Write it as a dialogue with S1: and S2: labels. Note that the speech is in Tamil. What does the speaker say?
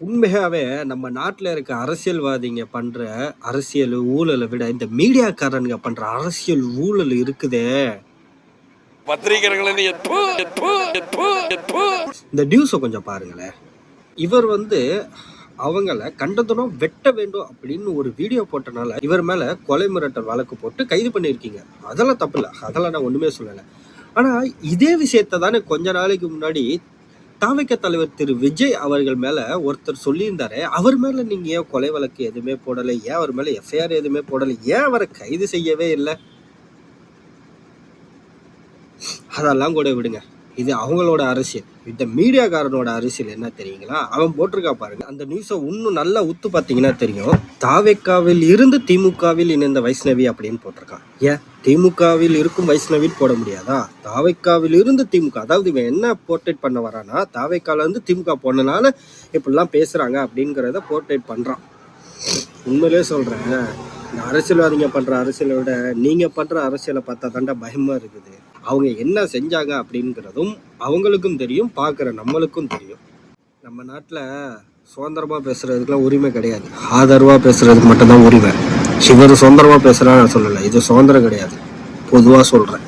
S1: உண்மையாவே நம்ம நாட்டுல இருக்க அரசியல்வாதிங்க பண்ற அரசியல் ஊழலை விட இந்த மீடியாக்காரனுங்க பண்ற அரசியல் ஊழல் இருக்குதே.
S2: பத்திரிகைகளை
S1: இந்த நியூஸை கொஞ்சம் பாருங்களேன். இவர் வந்து அவங்கள கண்டதுனம் வெட்ட வேண்டும் அப்படின்னு ஒரு வீடியோ போட்டனால இவர் மேல கொலை மிரட்டல் வழக்கு போட்டு கைது பண்ணியிருக்கீங்க. அதெல்லாம் தப்பு இல்லை. அதெல்லாம் நான் ஒண்ணுமே சொல்லலை. ஆனா இதே விஷயத்தை தானே கொஞ்ச நாளைக்கு முன்னாடி தாவிக்க தலைவர் திரு விஜய் அவர்கள் மேல ஒருத்தர் சொல்லியிருந்தாரு அவர் மேலே நீங்க ஏன் கொலை வழக்கு எதுவுமே போடலை? ஏன் அவர் மேலே எஃப்ஐஆர் எதுவுமே போடலை? ஏன் அவரை கைது செய்யவே இல்லை? அதெல்லாம் கூட விடுங்க. இது அவங்களோட அரசியல். இந்த மீடியாக்காரனோட அரசியல் என்ன தெரியுங்களா? அவன் போட்டிருக்கா பாருங்க. அந்த நியூஸை இன்னும் நல்லா உத்து பார்த்தீங்கன்னா தெரியும். தாவேக்காவில் இருந்து திமுகவில் இணைந்த வைஷ்ணவி அப்படின்னு போட்டிருக்கான். ஏன்? திமுகவில் இருக்கும் வைஷ்ணவின்னு போட முடியாதா? தாவைக்காவில் இருந்து திமுக அதாவது இவன் என்ன போர்ட்ரேட் பண்ண வரானா தாவைக்கால இருந்து திமுக போனனால இப்படிலாம் பேசுறாங்க அப்படிங்கிறத போர்ட்ரேட் பண்றான். உண்மையிலே சொல்றேன். இந்த அரசியல்வாதிங்க பண்ற அரசியலை விட நீங்க பண்ற அரசியலை பார்த்தா தாண்டா பயமா இருக்குது. அவங்க என்ன செஞ்சாங்க அப்படிங்கிறதும் அவங்களுக்கும் தெரியும் பார்க்குற நம்மளுக்கும் தெரியும். நம்ம நாட்டில் சுதந்திரமாக பேசுறதுக்குலாம் உரிமை கிடையாது. ஆதரவாக பேசுறதுக்கு மட்டும்தான் உரிமை. இவர் சுதந்திரமாக பேசுகிறான்னு நான் சொல்லலை. இது சுதந்திரம் கிடையாது. பொதுவாக சொல்கிறேன்